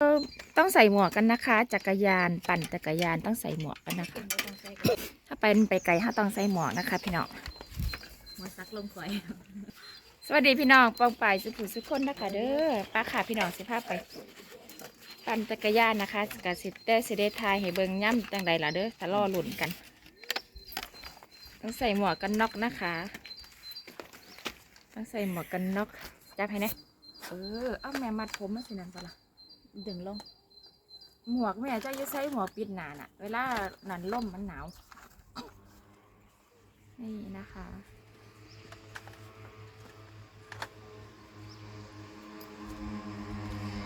เออต้องใส่หมวกกันนะคะ จักรยานปั่นจักรยานต้องใส่หมวกกันนะคะ ถ้าไปไปไกลถ้าต้องใส่หมวกนะคะ พี่น้องหัวซักลงข่อยสวัสดีพี่น้องปองไปายสุขุสุขคนนะคะเด้อป้าค่ะพี่น้องสิภาพไป ปั่นจักรยานนะคะกสิเตสิเดทายให้เบิ่งย่ำจังใดล่ะเด้อถ้ารอหลุ่นกัน ต้องใส่หมวกกันน็อกนะคะ ต้องใส่หมวกกันน็อกจับให้นะเออเอาแม่มัดผมมาสินั่นปะล่ะ ดึงลง หมวกแม่เจะจะใส่หัวปิดหนาน่ะ เวลานันล่มมันหนาว นี่นะคะ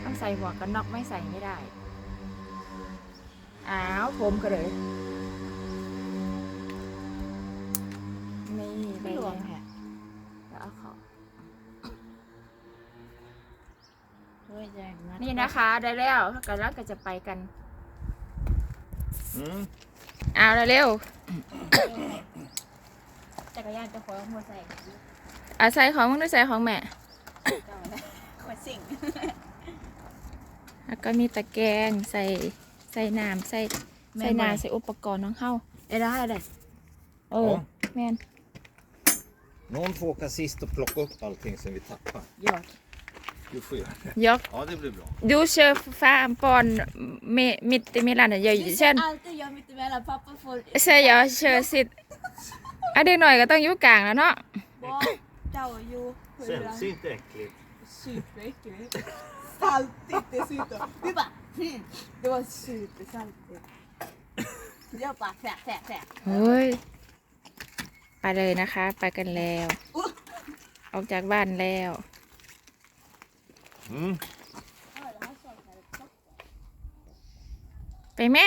ต้องใส่หัวกันน็อกไม่ใส่ไม่ได้ อ้าวผมก็เลย นี่ได้ไม่หลแล้ววมแฮะ นี่นะคะได้แล้วกันแล้วก็จะไปกัน Mm. เอาเร็วจักรยานจะขอหัวใส่ๆเอาใส่ของมึงด้วยใส่ของแม่เจ้าเลยขวดสิ่งแล้วก็มีตะแกรงใส่ใส่น้ำใส่ใส่น้ำใส่อุปกรณ์ของเข้าได้ได้เลยเออ Ja. แม่น Någon får åka sist och plocka upp allting som vi tappar. หยอด Du får göra det. ยก Ja, det blir bra. Du kör fram på en mi- mitt emellan. Jag, sen alltid jag mitt emellan pappa får så jag kör sitt อะเด็กหน่อยก็ต้องอยู่กลางแล้วเนาะ Vad? เจ้าอยู่ Sällsynt äckligt. superäckligt saltigt dessutom vi bara hmm, det var supersaltigt jag bara fä fä fä เฮ้ย ไปเลยนะคะ ไปกันแล้วออกจากบ้านแล้ว ไปแม่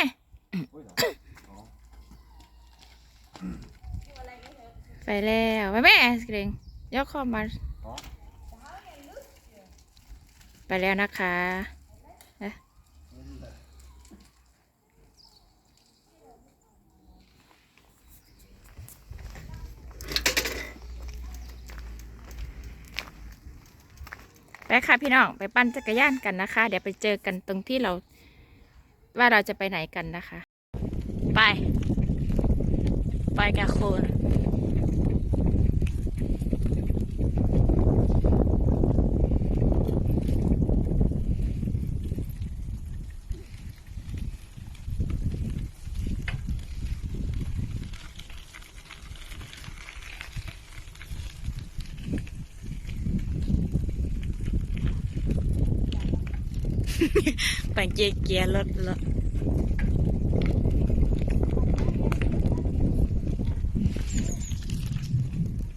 ไปแล้วไปแม่ไอศกรีมยกคอมมา ไปแล้วนะคะ ค่ะพี่น้องไปปั่นจักรยานกันนะคะ เดี๋ยวไปเจอกันตรงที่เรา ว่าเราจะไปไหนกันนะคะ ไป ไปกับคุณ ปเกียเกียรถร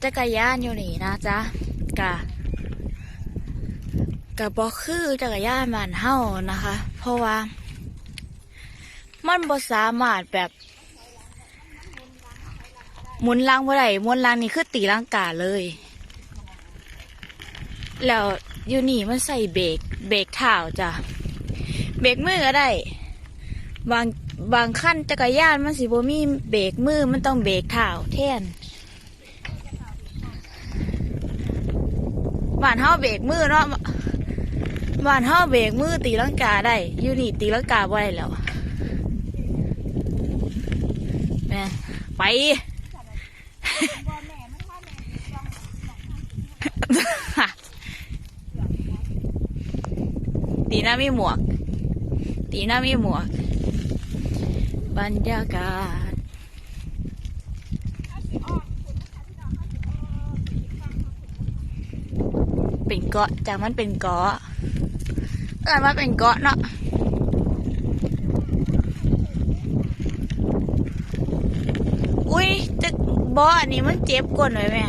จักรยานอยู่นี่นะจ๊ะกะกะบอกคือจักรยานบ้านเฮานะคะ เพราะว่า มันบ่สามารถแบบหมุนลังบ่ได้หมุนลังนี่คือตีลังกาเลย แล้วอยู่นี่มันใส่เบรกเบรกเท้าจ้ะ เบรกมือก็ได้ บางบางขั้นจักรยานมันสิบ่มีเบรกมือมันต้องเบรกเท้าแทนบ้านเฮาเบรกมือเนาะบ้านเฮาเบรกมือตีลังกาได้อยู่นี่ตีลังกาได้แล้วแม่ไปตีหน้ามีหมวก ตีหน้ามีหมวก บรรยากาศ เป็นเกาะจากมันเป็นเกาะเออมันเป็นเกาะเนาะอุ้ยจะบออันนี้มันเจ็บกวนไว้แม่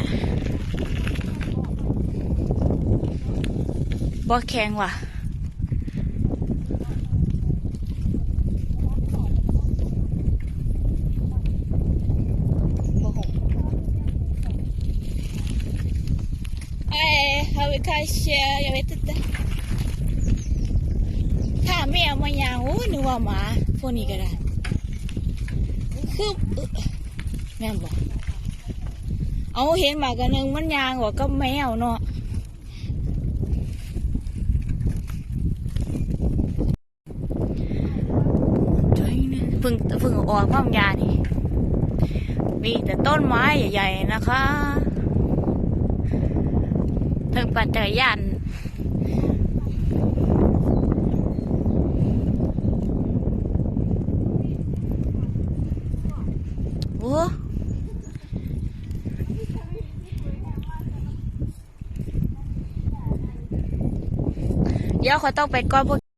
บอแข็งว่ะ Nej, har vi kanske, jag vet inte. ถ้าแมวมายางโอ้ยนึกว่าหมาพวกนี้ก็ได้คือเอ่อแม่บอกเอาเห็นหมากันหนึ่งมันยางว่าก็แมวเนาะพึ่งพึ่งออกความยานี่มีแต่ต้นไม้ใหญ่ๆนะคะ ถึงปั่นจักรยานโอ้เดี๋ยวเขาต้องไปก้อนพวก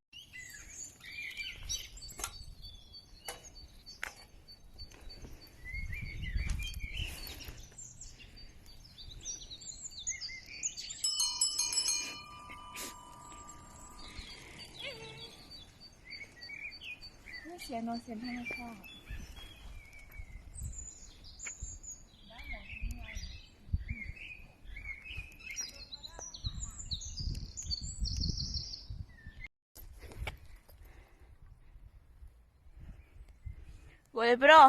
เสียงโนเสียงธรรมชาติ vuole però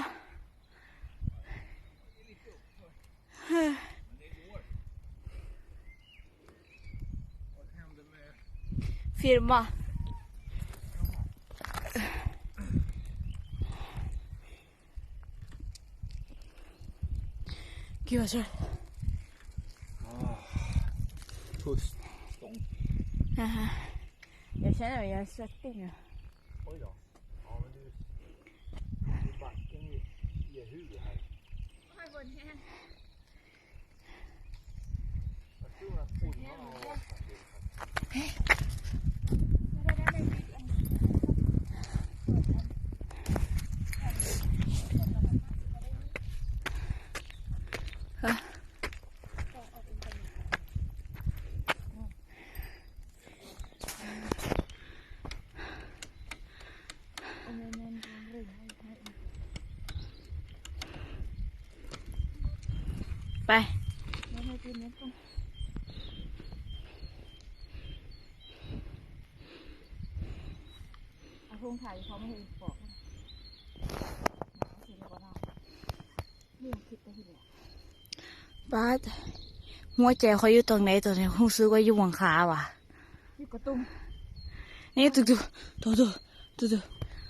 firma Gud vad trött. Pust. Stång. Aha. Jag känner att jag är svettig nu. Oj då. Ja, men du... du backen i, i huvudet här. Jag tror att formarna har vaknat till. Bye. เอาพงถ่ายเขาไม่ให้บอกบ้าดหัวใจเขาอยู่ตรงไหนตอนนี้คงซื้อว่าอยู่หวังขาว่ะอยู่กระตุ้มนี่ตุ๊ตุ๊ตุ๊ตุ๊ตุ๊ตุ๊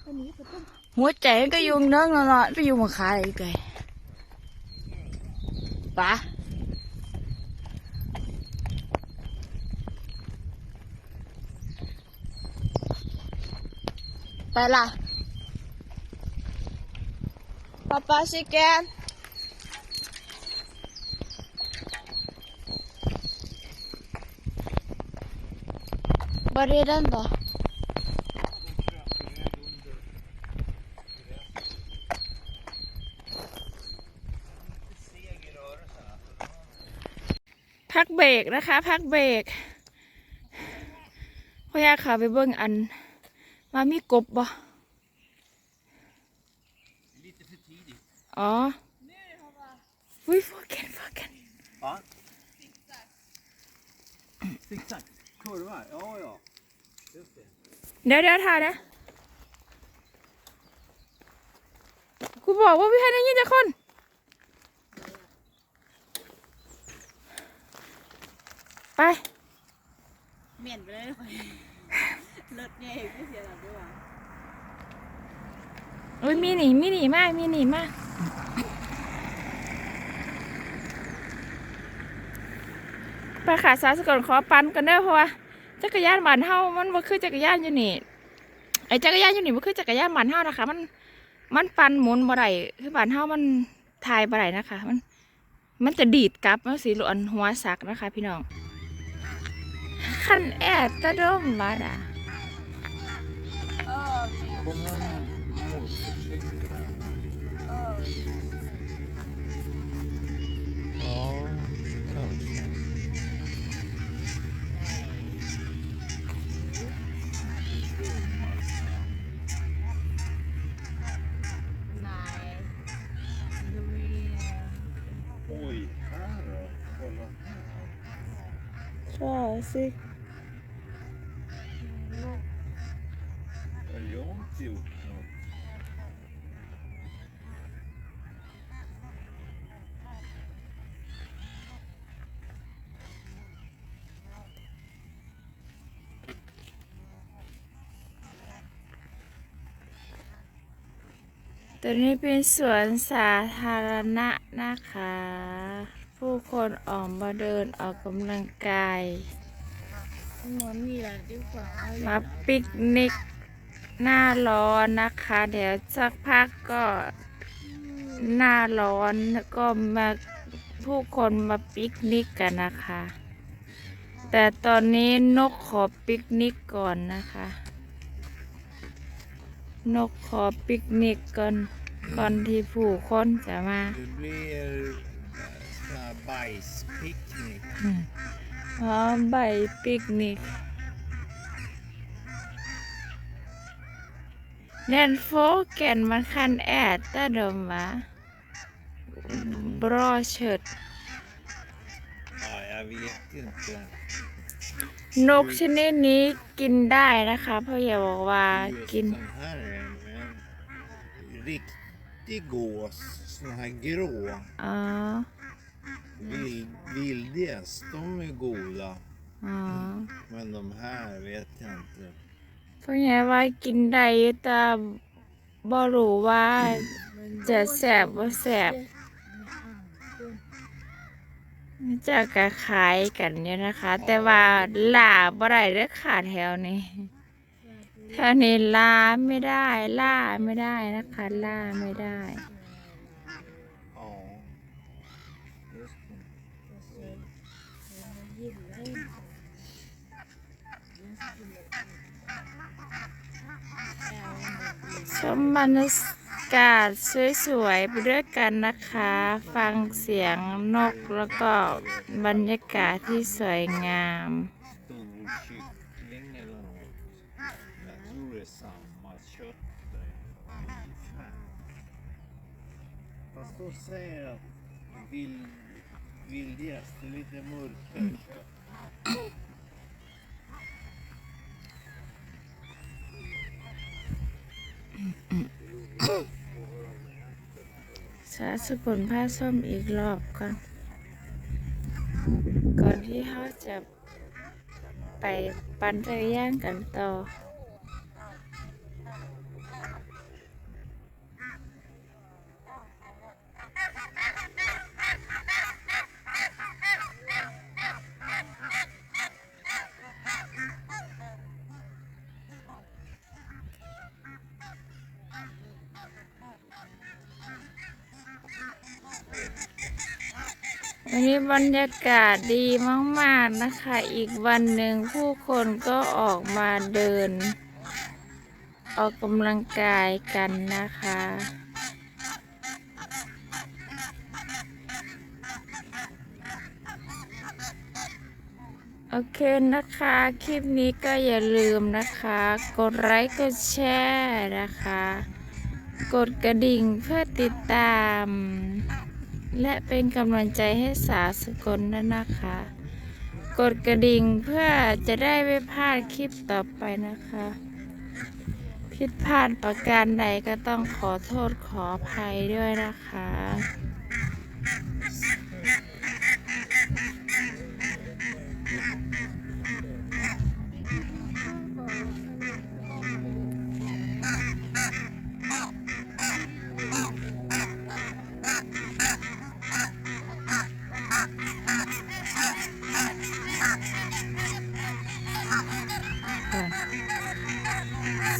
อันนี้กระตุ้มหัวใจมันก็อยู่เนื้องนอนๆไปอยู่หวังขาเลยไกลป้าไปละป้าป้าชิแกน Var är den då? Seg i rörelserna. พัก เบรกนะคะ พักเบรกพ่อยาขาไปเบิ่งอัน มามีกบบ่ Lite för tidigt. อ๋ออุ้ยฟอร์เกนฟอร์เกน Va? Zigzag. Kurva. Ja, ja. Just det. เดี๋ยวเดี๋ยวถ่ายนะกูบอกว่าพี่ให้ได้ยินจากคน ไปเหม็นไปเลยคนรถเนี่ยไม่เสียหลักด้วยว่ะอุ้ยมีหนีมีหนีมากมีหนีมากไปขาสายสก่อนขอปันกันเด้อเพราะว่าจักรยานบ้านเฮามันบ่คือจักรยานอยู่นี่ไอ้จักรยานอยู่นี่บ่คือจักรยานบ้านเฮานะคะ มันมันปันหมุนบ่ได้คือบ้านเฮามันทายบ่ได้นะคะ มัน มันจะดีดกลับมันสิหลวนหัวสักนะคะ พี่น้อง kan äta domarna. Oj, här då. Kolla här. Trasigt. Jag har inte gjort något. ตัวนี้เป็นสวนสาธารณะนะคะ ผู้คนออกมาเดินออกกำลังกาย มันมีอะไรดีกว่าเอามาปิกนิก หน้าร้อนนะคะ เดี๋ยวสักพักก็หน้าร้อนแล้วก็มาผู้คนมาปิกนิกกันนะคะ แต่ตอนนี้นกขอปิกนิกก่อนนะคะ นกขอปิกนิกก่อนก่อนที่ผู้คนจะมา Det blir sån här bajspicknick. อ๋อใบปิกนิก Den fågeln man kan äta dem va? Bra kött. Ja, jag vet inte. นกชนิดนี้กินได้นะคะเพราะอย่าบอกว่า Just กิน den här är en riktig gås. Sån här grå. อ๋อ Vild, vildgäss, de är goda. อ๋อ Men de här vet jag inte. เพราะไงว่ากินได้แต่บ่รู้ว่าจะแสบบ่แสบจะกระขายกันอยู่นะคะ แต่ว่าลาบ่ได้ได้ขาดแถวนี้แถวนี้ลาไม่ได้ล่าไม่ได้นะคะล่าไม่ได้ Ja. Just det. ชมบรรยากาศสวยๆไปด้วยกันนะคะ ฟังเสียงนกแล้วก็บรรยากาศที่สวยงาม Stor kyckling eller något. Jag tror det är samma kött där. Fast de säger att vild, vildgäss är lite mörkare kött. สาสุลผ้าส้มอีกรอบก่อนก่อนที่เขาจะไปปั่นจักรยานกันต่อ บรรยากาศดีมาก ๆ นะคะ อีกวันหนึ่งผู้คนก็ออกมาเดิน ออกกำลังกายกันนะคะ โอเคนะคะ คลิปนี้ก็อย่าลืมนะคะ กดไลค์ กดแชร์นะคะ กดกระดิ่งเพื่อติดตาม และเป็นกำลังใจให้สาวสกลด้วยนะคะ กดกระดิ่งเพื่อจะได้ไม่พลาดคลิปต่อไปนะคะ ผิดพลาดประการใดก็ต้องขอโทษขออภัยด้วยนะคะ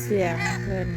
เสียงเพิ่น